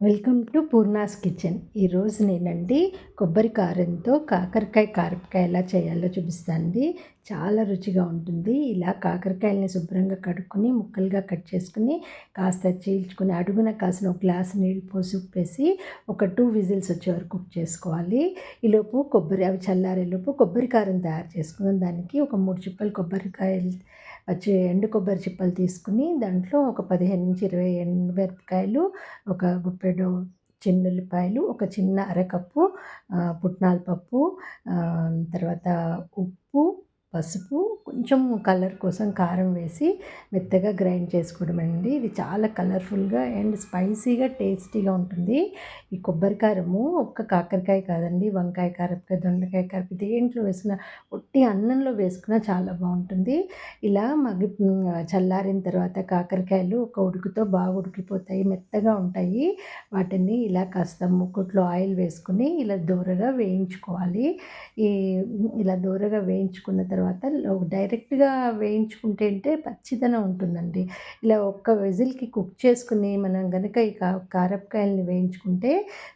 Welcome to Poorna's kitchen. ఈరోజు నేనండి కొబ్బరి కారంతో కాకరకాయ కారపకాయ ఎలా చేయాలో చూపిస్తానండి. చాలా రుచిగా ఉంటుంది. ఇలా కాకరకాయలని శుభ్రంగా కడుక్కొని ముక్కలుగా కట్ చేసుకుని కాస్త చీల్చుకుని అడుగున కాసిన ఒక గ్లాస్ నీళ్ళు పోసి ఉప్పేసి ఒక టూ విజిల్స్ వచ్చే వరకు కుక్ చేసుకోవాలి. ఈలోపు కొబ్బరి అవి చల్లారేలోపు కొబ్బరి కారం తయారు చేసుకున్నాం దానికి ఒక మూడు చిప్పలు కొబ్బరికాయలు వచ్చి ఎండు కొబ్బరి చిప్పలు తీసుకుని దాంట్లో ఒక పదిహేను నుంచి ఇరవై ఎండుమిరపకాయలు ఒక గుప్పెడు చిన్నుల్లిపాయలు ఒక చిన్న అరకప్పు పుట్నాల పప్పు తర్వాత ఉప్పు పసుపు కొంచెం కలర్ కోసం కారం వేసి మెత్తగా గ్రైండ్ చేసుకోవడం అండి ఇది చాలా కలర్ఫుల్గా అండ్ స్పైసీగా టేస్టీగా ఉంటుంది. ఈ కొబ్బరి కారము ఒక్క కాకరకాయ కాదండి వంకాయ కారపకాయ దొండకాయ కారపు దేంట్లో వేసిన ఒట్టి అన్నంలో వేసుకున్న చాలా బాగుంటుంది. ఇలా మగి చల్లారిన తర్వాత కాకరకాయలు ఒక ఉడుకుతో బాగా ఉడికిపోతాయి మెత్తగా ఉంటాయి. వాటిని ఇలా కాస్త ముక్కుట్లో ఆయిల్ వేసుకుని ఇలా దూరగా వేయించుకోవాలి. ఈ ఇలా దూరగా వేయించుకున్న తర్వాత తర్వాత డైరెక్ట్గా వేయించుకుంటే అంటే పచ్చిదనం ఉంటుందండి. ఇలా ఒక్క విజిల్కి కుక్ చేసుకుని మనం కనుక ఈ కారపకాయలని వేయించుకుంటే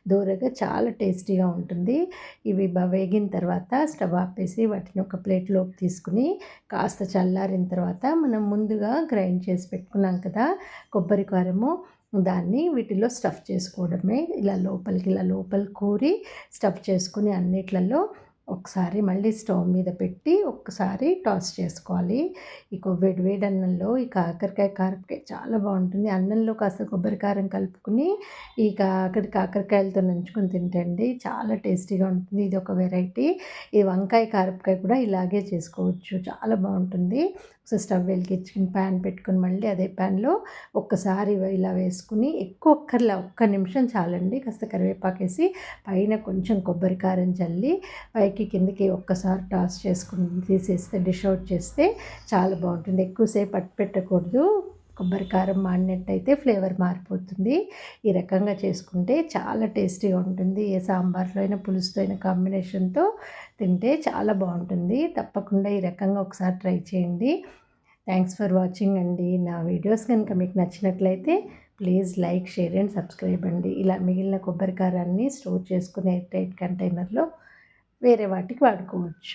దూరగా చాలా టేస్టీగా ఉంటుంది. ఇవి వేగిన తర్వాత స్టవ్ ఆపేసి వాటిని ఒక ప్లేట్లోకి తీసుకుని కాస్త చల్లారిన తర్వాత మనం ముందుగా గ్రైండ్ చేసి పెట్టుకున్నాం కదా కొబ్బరి కారము దాన్ని వీటిలో స్టఫ్ చేసుకోవడమే. ఇలా లోపలికి ఇలా లోపల కూరి స్టఫ్ చేసుకుని అన్నిట్లలో ఒకసారి మళ్ళీ స్టవ్ మీద పెట్టి ఒక్కసారి టాస్ చేసుకోవాలి. ఈ వేడి వేడి అన్నంలో ఈ కాకరకాయ కారపకాయ చాలా బాగుంటుంది. అన్నంలో కాస్త కొబ్బరి కారం కలుపుకుని ఈ కాకర కాకరకాయలతో నంచుకొని తింటండి చాలా టేస్టీగా ఉంటుంది. ఇది ఒక వెరైటీ. ఈ వంకాయ కారపకాయ కూడా ఇలాగే చేసుకోవచ్చు. చాలా బాగుంటుంది. సో స్టవ్ వెలిగించుకుని ప్యాన్ పెట్టుకుని మళ్ళీ అదే ప్యాన్లో ఒక్కసారి ఇలా వేసుకుని ఎక్కువ ఒక్కర్లా ఒక్క నిమిషం చాలండి. కాస్త కరివేపాకేసి పైన కొంచెం కొబ్బరి కారం చల్లి పైకి కిందకి ఒక్కసారి టాస్ చేసుకుని తీసేస్తే డిష్ అవుట్ చేస్తే చాలా బాగుంటుంది. ఎక్కువసేపు పట్టు పెట్టకూడదు. కొబ్బరి కారం మాడినట్టయితే ఫ్లేవర్ మారిపోతుంది. ఈ రకంగా చేసుకుంటే చాలా టేస్టీగా ఉంటుంది. ఏ సాంబార్లో అయినా పులుసుతో అయినా కాంబినేషన్తో తింటే చాలా బాగుంటుంది. తప్పకుండా ఈ రకంగా ఒకసారి ట్రై చేయండి. థ్యాంక్స్ ఫర్ వాచింగ్ అండి. నా వీడియోస్ కనుక మీకు నచ్చినట్లయితే please like share and subscribe అండి. ఇలా మిగిలిన కొబ్బరికారాన్ని స్టోర్ చేసుకునే టైట్ కంటైనర్లో వేరే వాటికి వాడుకోవచ్చు.